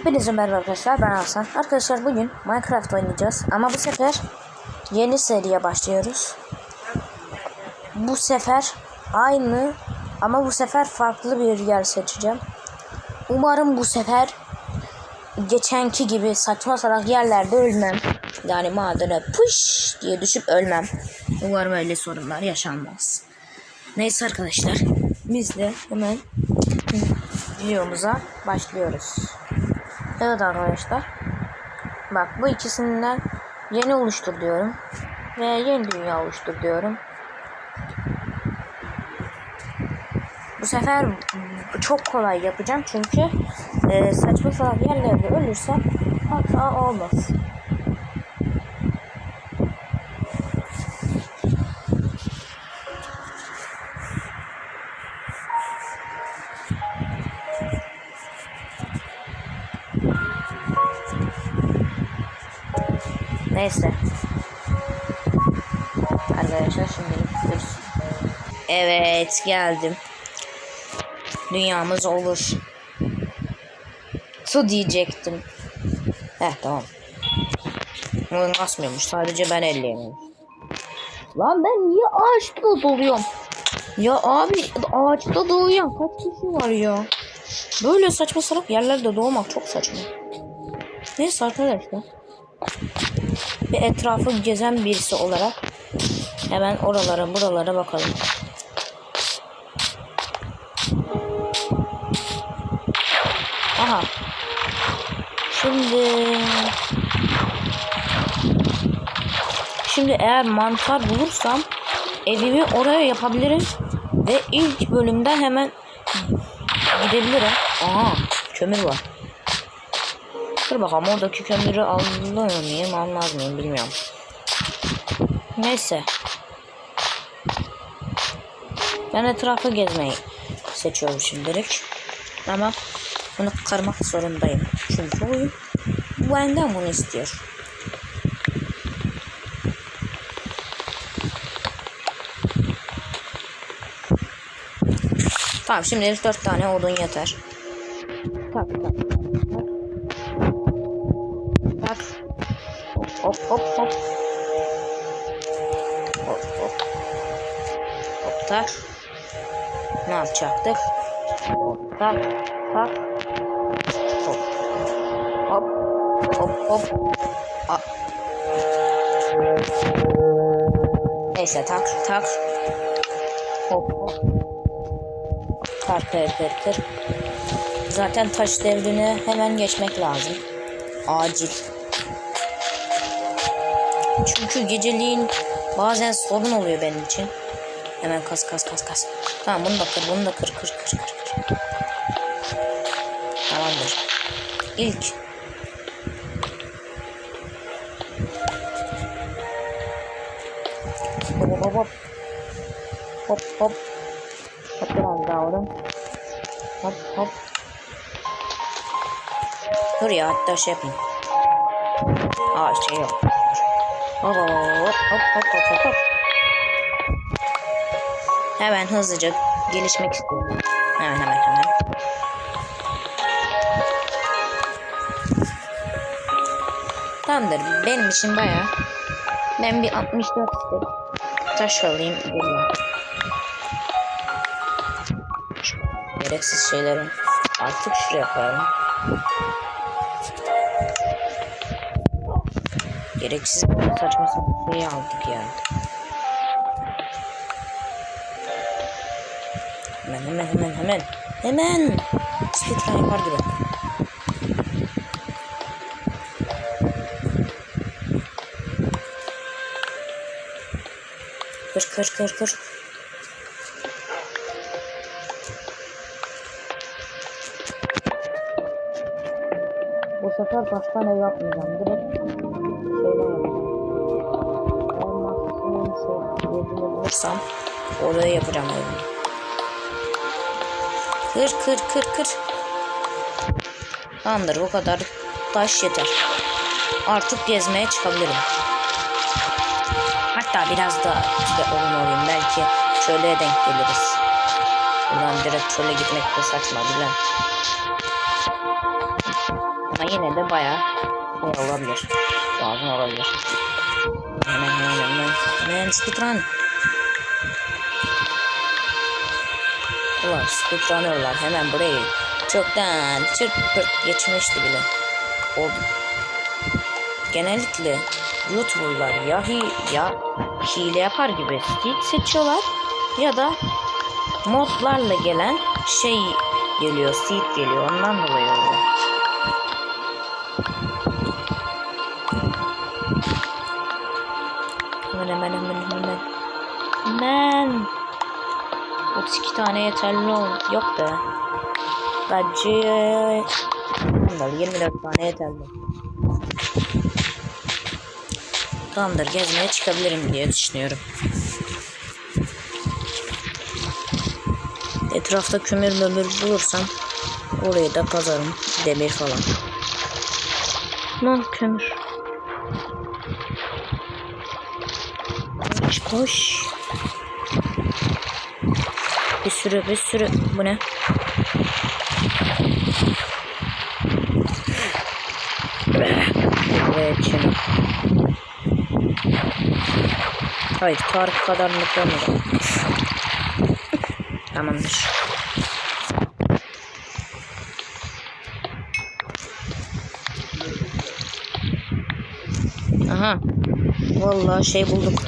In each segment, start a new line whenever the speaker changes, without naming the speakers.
Hepinize merhaba arkadaşlar ben Hasan. Arkadaşlar bugün Minecraft oynayacağız ama bu sefer yeni seriye başlıyoruz. Bu sefer aynı ama bu sefer farklı bir yer seçeceğim. Umarım bu sefer geçenki gibi saçma salak yerlerde ölmem. Yani madene pış diye düşüp ölmem. Umarım öyle sorunlar yaşanmaz. Neyse arkadaşlar biz de hemen videomuza başlıyoruz. Evet arkadaşlar. Bak bu ikisinden yeni oluştur diyorum. Ve yeni dünya oluştur diyorum. Bu sefer çok kolay yapacağım çünkü e, saçma salak yerlerde ölürsem hata olmaz. Neyse. Arkadaşlar şimdi gidiyoruz. Evet geldim. Dünyamız olur. Tu diyecektim. Heh tamam. Bunu asmıyormuş. Sadece ben elleyemiyorum. Lan ben niye ağaçta doğuyorum? Ya abi ağaçta doğuyan kaç kişi var ya? Böyle saçma salak yerlerde doğmak çok saçma. Neyse arkadaşlar bir etrafı gezen birisi olarak hemen oralara buralara bakalım. Aha. Şimdi Şimdi eğer mantar bulursam evimi oraya yapabilirim ve ilk bölümden hemen gidebilirim. Aha kömür var. Dur bakalım oradaki kömürü alır mıyım almaz mıyım bilmiyorum. Neyse. Ben etrafı gezmeyi seçiyorum şimdilik. Ama bunu kırmak zorundayım. Çünkü oyun benden bunu istiyor. Tamam şimdi 4 tane odun yeter. Tak tak Hop hop hop hop. Hop hop. Hop tak. Ne yapacaktık? Hop tak tak. Hop. Hop. Hop hop. A Neyse tak tak. Hop hop. Kır kır kır kır. Zaten taş devrine hemen geçmek lazım. Acil. Çünkü geceliğin bazen sorun oluyor benim için. Hemen kas kas kas kas. Tamam bunu da kır bunu da kır kır kır kır. kır. Tamamdır. İlk. Hop hop hop. Hop hop. Hop biraz daha oğlum. Hop hop. Dur ya hatta şey yapayım. Aa şey yok. Hop hop hop hop hop hop. Hemen hızlıca gelişmek istiyorum. Hemen hemen hemen. Tamamdır. Benim için baya. Ben bir 64 istek. Taş alayım. Geliyorum. Gereksiz şeyleri artık şuraya koyalım. Gereksiz bir saçma sapan şeyi aldık ya. Hemen hemen hemen hemen. Hemen. Speedrun yapar gibi. Kır kır kır kır. Bu sefer baştan ev yapmayacağım. Direkt bulursam oraya yapacağım evimi. Kır kır kır kır. Tamamdır bu kadar taş yeter. Artık gezmeye çıkabilirim. Hatta biraz da işte oyun. Belki çöle denk geliriz. Buradan direkt çöle gitmek de saçma bilen. yine de bayağı olabilir. Lazım olabilir. Hemen hemen hemen. Hemen speedrun. Ulan speedrunnerlar hemen burayı çoktan çırt pırt geçmişti bile. O genellikle YouTuber'lar ya, hi, ya hile yapar gibi stil seçiyorlar ya da modlarla gelen şey geliyor, seed geliyor. Ondan dolayı oluyor. 32 tane yeterli ol. Yok be. Bence 24 tane yeterli. Tamamdır gezmeye çıkabilirim diye düşünüyorum. Etrafta kömür mömür bulursam orayı da kazarım. Demir falan. Lan kömür. Koş koş. Sürü bir sürü. Bu ne? Evet şimdi. Hayır kar kadar mutlu olmadım. Tamamdır. Aha. Vallahi şey bulduk.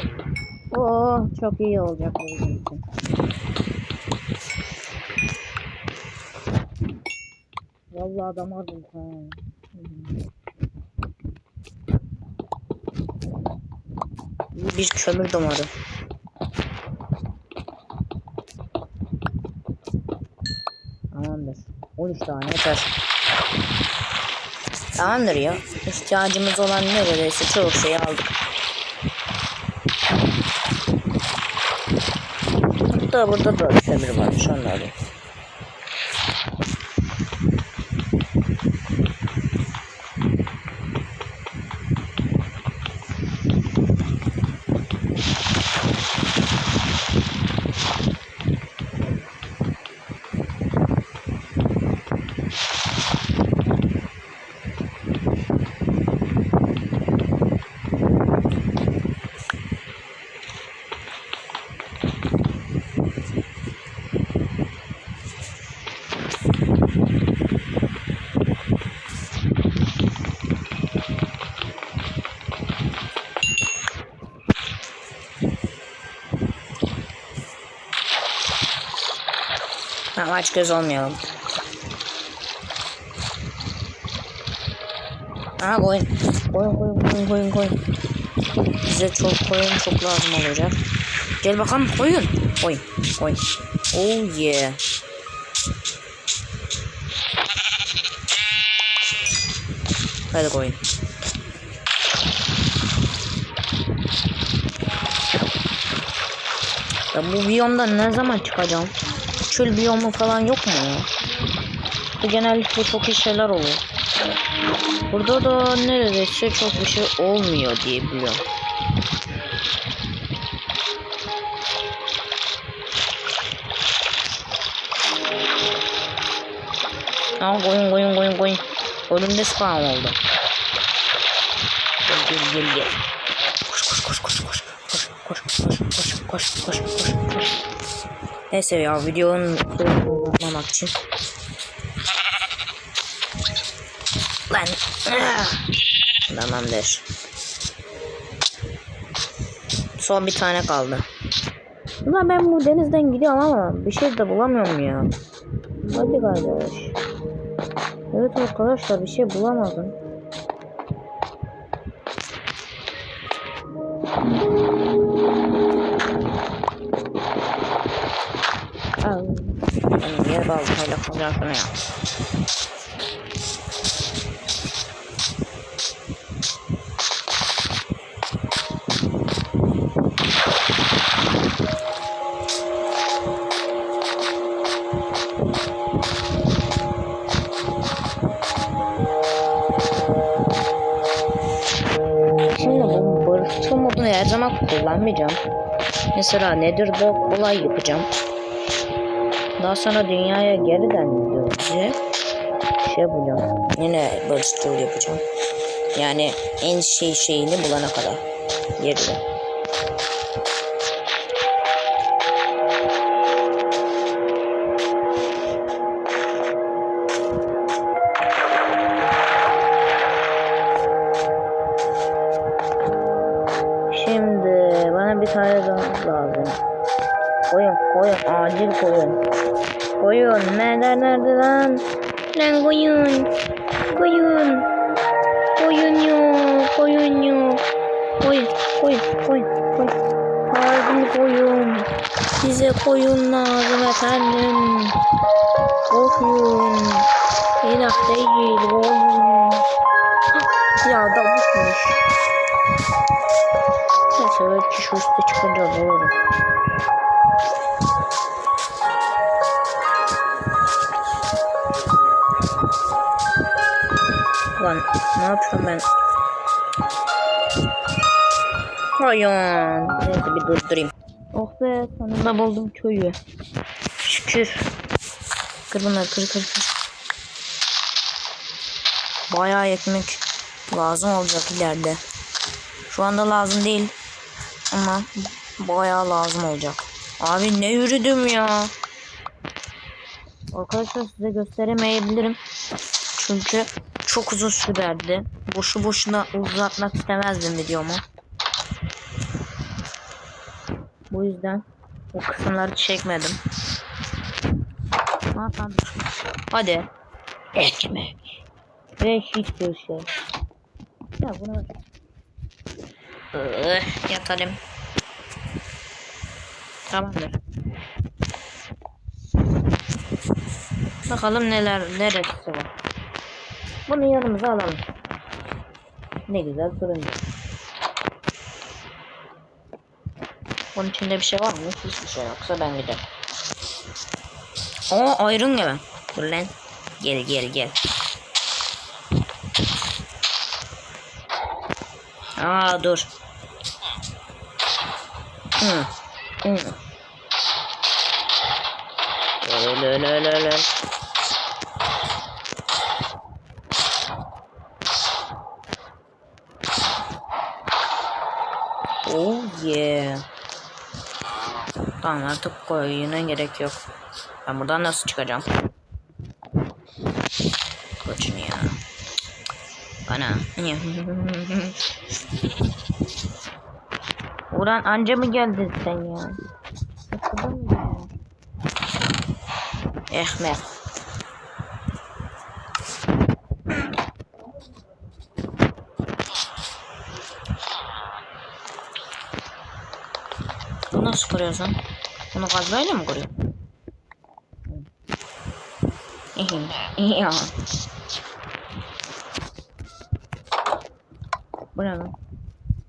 Oo çok iyi olacak bu için. Vallahi adam ardım ha. İyi bir kömür damarı. Tamamdır. 13 tane yeter. Tamamdır ya. İhtiyacımız olan neredeyse çoğu şeyi aldık. Hatta burada da kömür varmış onları. Tamam aç göz olmayalım. Aha koyun. Koyun koyun koyun koyun koyun. Bize çok koyun çok lazım olacak. Gel bakalım koyun. Koyun koyun. Oh yeah. Hadi koyun. Ya bu biyomdan ne zaman çıkacağım? Çöl biyomu falan yok mu ya? Bu genellikle çok iyi şeyler oluyor. Burada da neredeyse çok bir şey olmuyor diye biliyorum. Aa koyun koyun koyun koyun. Önümde spam oldu. Gel gel gel gel. Koş koş koş koş koş. Koş koş koş koş koş koş koş koş. Neyse ya videonun sonunu uzatmamak için. Lan. Tamamdır. Son bir tane kaldı. Ulan ben bu denizden gidiyorum ama bir şey de bulamıyorum ya. Hadi kardeş. Evet arkadaşlar bir şey bulamadım. Niye baltayla kalacaksın ya? Şimdi bu barışçıl modunu her zaman kullanmayacağım. Mesela Nether'da olay yapacağım. Daha sonra dünyaya geri döneceğiz. şey yapacağım. Yine barışçıl yapacağım. Yani en şey şeyini bulana kadar. Şimdi İlah değil koyun. Ya da bitmiş. Neyse belki şu üstte çıkınca bulurum. Lan ne yapıyorum ben? Hayır. Neyse bir durdurayım. Oh be sonunda buldum köyü. Şükür. Kır bunları kır kır kır. Bayağı ekmek lazım olacak ileride. Şu anda lazım değil. Ama bayağı lazım olacak. Abi ne yürüdüm ya. Arkadaşlar size gösteremeyebilirim. Çünkü çok uzun sürerdi. Boşu boşuna uzatmak istemezdim videomu. Bu yüzden o kısımları çekmedim. Hadi. Ekmek. Ve hiçbir şey. Ya bunu Öh, yatalım. Tamamdır. Bakalım neler neresi var. Bunu yanımıza alalım. Ne güzel fırın. Bunun içinde bir şey var mı? Hiçbir şey yoksa ben giderim. Aa ayrın gibi. Dur lan. Gel gel gel. Aa dur. Hı. Hı. Öyle öyle öyle öyle. Oh yeah. Tamam artık koyuna gerek yok. Ben buradan nasıl çıkacağım? Koçun ya. Bana. Ulan anca mı geldin sen ya? Kapıda mı geldin? Ehmet. Bu nasıl kuruyorsun? Bunu kazmayla mı kuruyorsun? ya. Bu ne lan?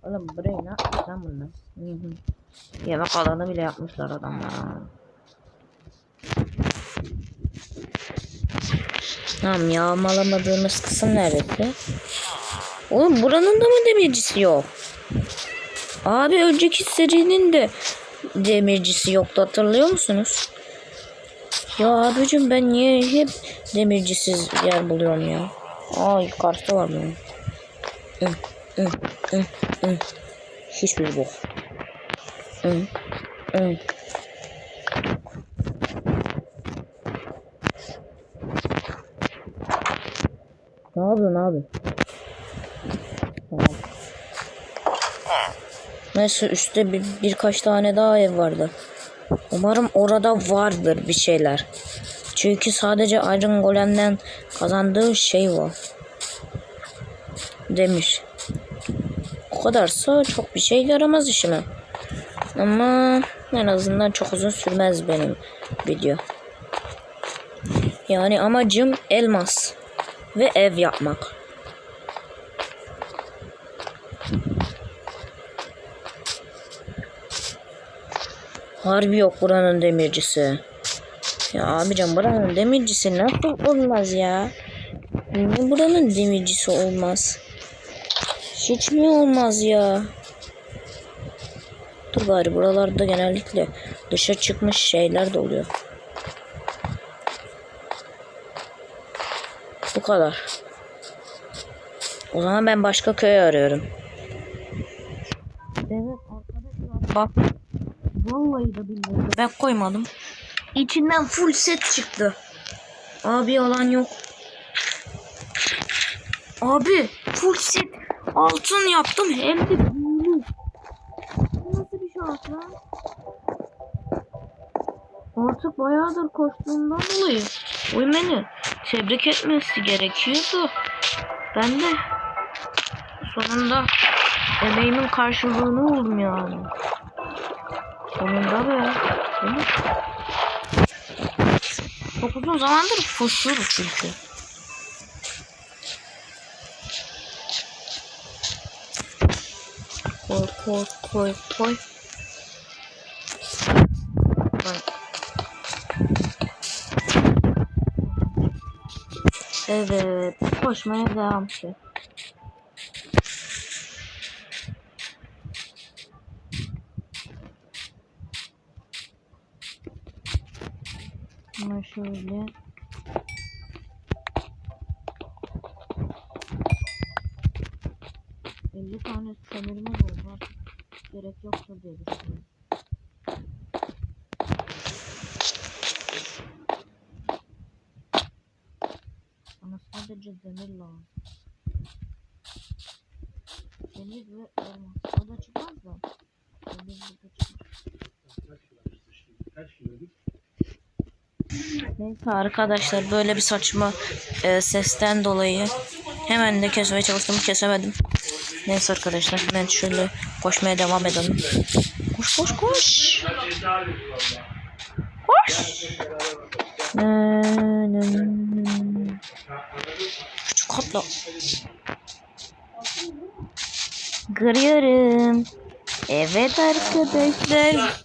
Oğlum burayı ne yapmış lan bunlar? Yemek alanı bile yapmışlar adamlar. Tamam yağmalamadığımız kısım neresi? Oğlum buranın da mı demircisi yok? Abi önceki serinin de demircisi yoktu hatırlıyor musunuz? Ya abicim ben niye hep demircisiz yer buluyorum ya? Aa yukarıda var benim. Hı, hı, hı. Hiçbir bok. Hı, hı. Ne yapıyorsun abi? Tamam. Neyse üstte bir, birkaç tane daha ev vardı. Umarım orada vardır bir şeyler. Çünkü sadece Iron Golem'den kazandığı şey var. Demiş. Kadarsa çok bir şey yaramaz işime. Ama en azından çok uzun sürmez benim video. Yani amacım elmas ve ev yapmak. Harbi yok buranın demircisi. Ya abicim buranın demircisi nasıl olmaz ya? Niye buranın demircisi olmaz? Hiç mi olmaz ya? Dur bari buralarda genellikle dışa çıkmış şeyler de oluyor. Bu kadar. O zaman ben başka köy arıyorum. Evet arkadaşlar bak. Vallahi da bilmiyorum. Ben koymadım. İçinden full set çıktı. Abi yalan yok. Abi full set altın yaptım hem de büyülü. Bu nasıl bir şans lan? Artık bayağıdır koştuğundan dolayı oyun tebrik etmesi gerekiyordu. Ben de sonunda emeğimin karşılığını buldum yani. Sonunda be. Değil? Çok uzun zamandır koşuyoruz çünkü. Koy koy koy koy. Evet, koşmaya devam ki. Ama şöyle. Elli tane sanırımız oldu artık. Yoktur diye düşünüyorum. Ama sadece demir lazım. Demir ve elmas. O da çıkmaz da. Demir burada çıkar. Neyse arkadaşlar böyle bir saçma e, sesten dolayı hemen de kesmeye çalıştım kesemedim. Neyse arkadaşlar ben şöyle koşmaya devam edelim. Koş koş koş. Koş. Küçük atla. Görüyorum. Evet arkadaşlar.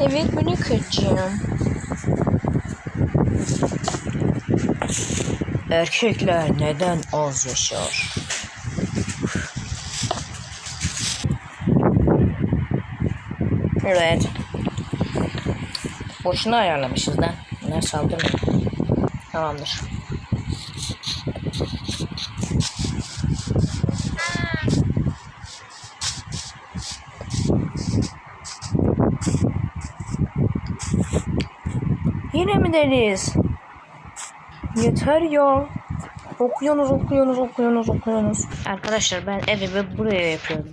Evet bunu kaçacağım. Erkekler neden az yaşar? Evet. Boşuna ayarlamışız lan. Ne saldırmıyor. Tamamdır. Yine mi deliyiz? Yeter ya. Okuyorsunuz, okuyorsunuz, okuyorsunuz, okuyorsunuz. Arkadaşlar ben evimi buraya yapıyorum.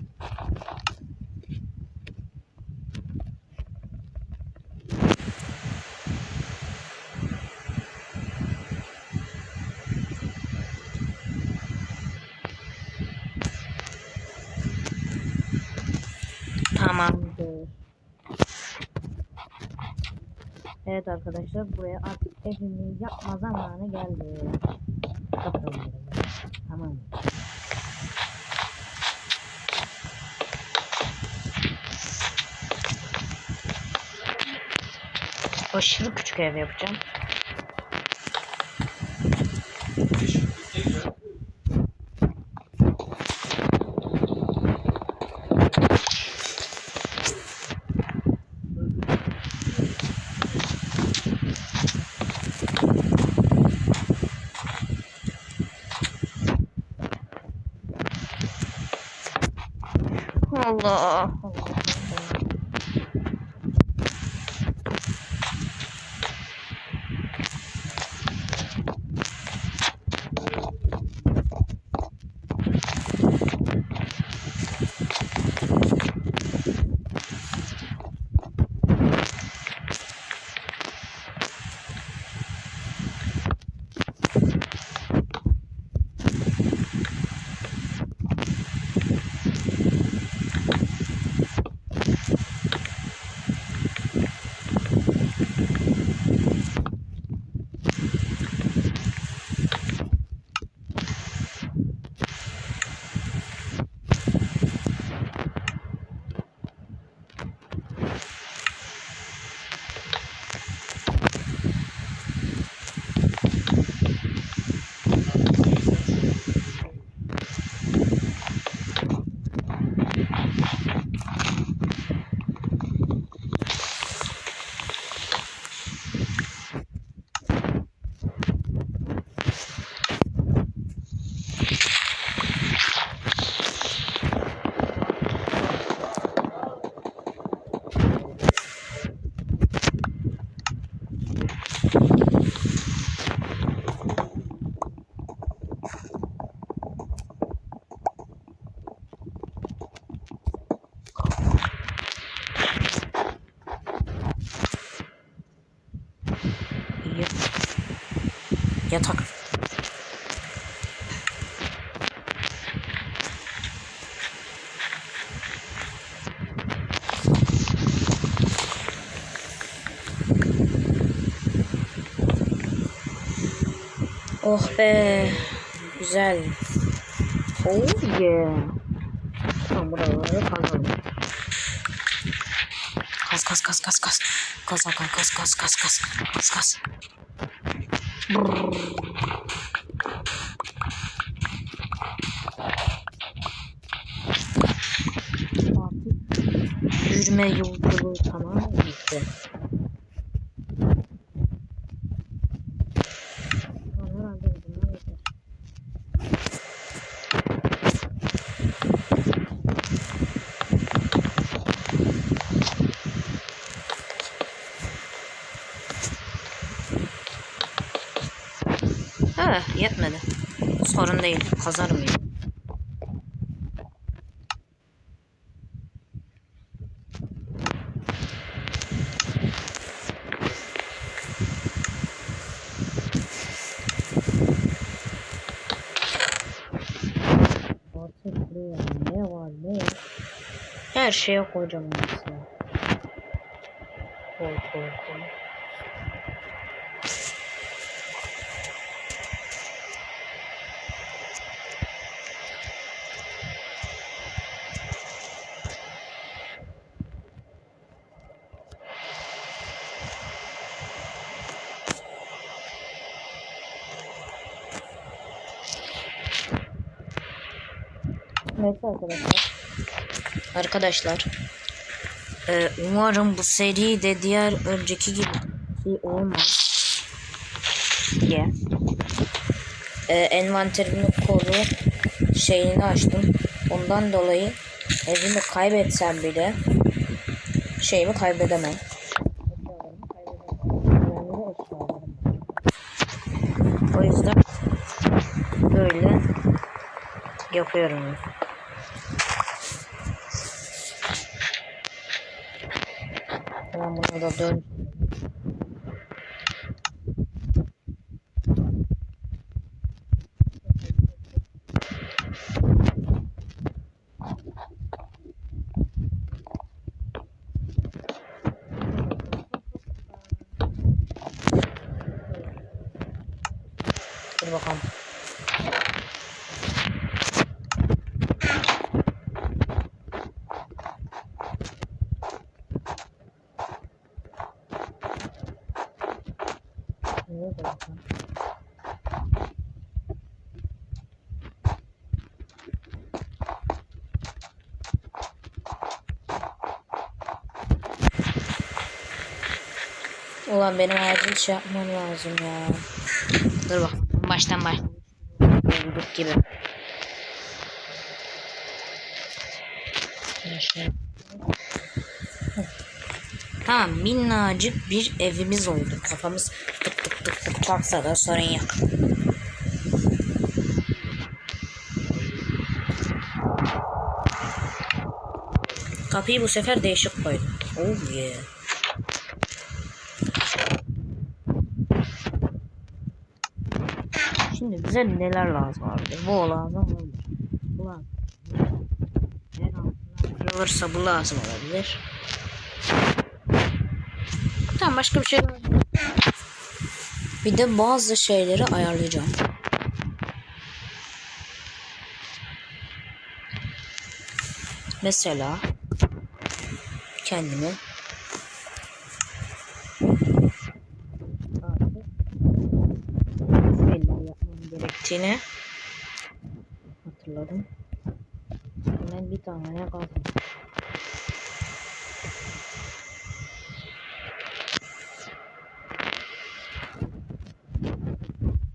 Tamamdır. Evet arkadaşlar buraya artık evimi yapma zamanı geldi. Kapatalım. Tamam. Aşırı küçük ev yapacağım. Oh be. Güzel. Oh yeah. Tamam buraları kazalım. Kaz kaz kaz kaz kaz. Kaz kaz kaz kaz kaz kaz kaz kaz. Yürüme yolculuğu tamam bitti. Tamam, herhalde bunlar yeter. Ha, yetmedi. Sorun değil. Kazarım ya. Ne var ne yok. Her şeye koyacağım mesela. Koy koy koy. Neyse arkadaşlar. Arkadaşlar. e, umarım bu seri de diğer önceki gibi olmaz. Diye. E, envanterimin kolu şeyini açtım. Ondan dolayı evimi kaybetsem bile şeyimi kaybedemem. O yüzden böyle yapıyorum. Dur bakalım. Ulan benim acil şey yapmam lazım ya. Dur bak. Baştan baş. Bulduk gibi. Tamam minnacık bir evimiz oldu. Kafamız tık tık tık tık çarpsa da sorun yok. Kapıyı bu sefer değişik koydum. Oh yeah. Bize neler lazım abi? Bu lazım olabilir. Bu lazım. Eğer altından kırılırsa bu lazım olabilir. Tamam başka bir şey. Bir de bazı şeyleri ayarlayacağım. Mesela kendimi şeyler gerektiğini hatırladım. Hemen bir tane ne kaldı.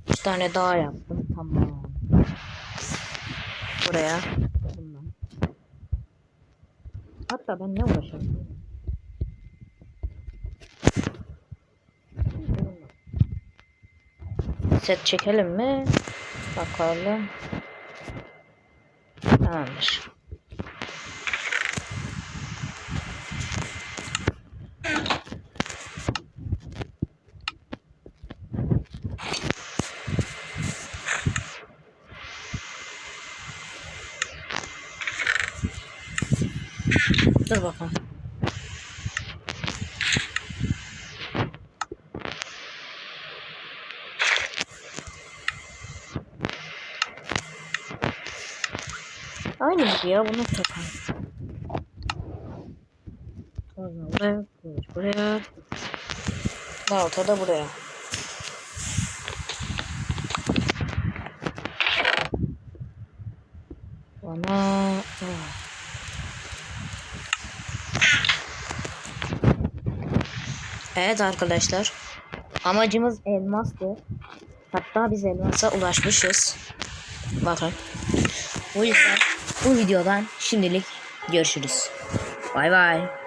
Üç tane daha yaptım. Tamam. Buraya. Bundan. Hatta ben ne uğraşıyorum? set çekelim mi? Bakalım. Tamamdır. Dur bakalım. Ya bunu. Sonra buraya, buraya. Balta da buraya. Bana... Evet arkadaşlar. Amacımız elmastı. Hatta biz elmasa ulaşmışız. Bakın. O yüzden bu videodan şimdilik görüşürüz. Bay bay.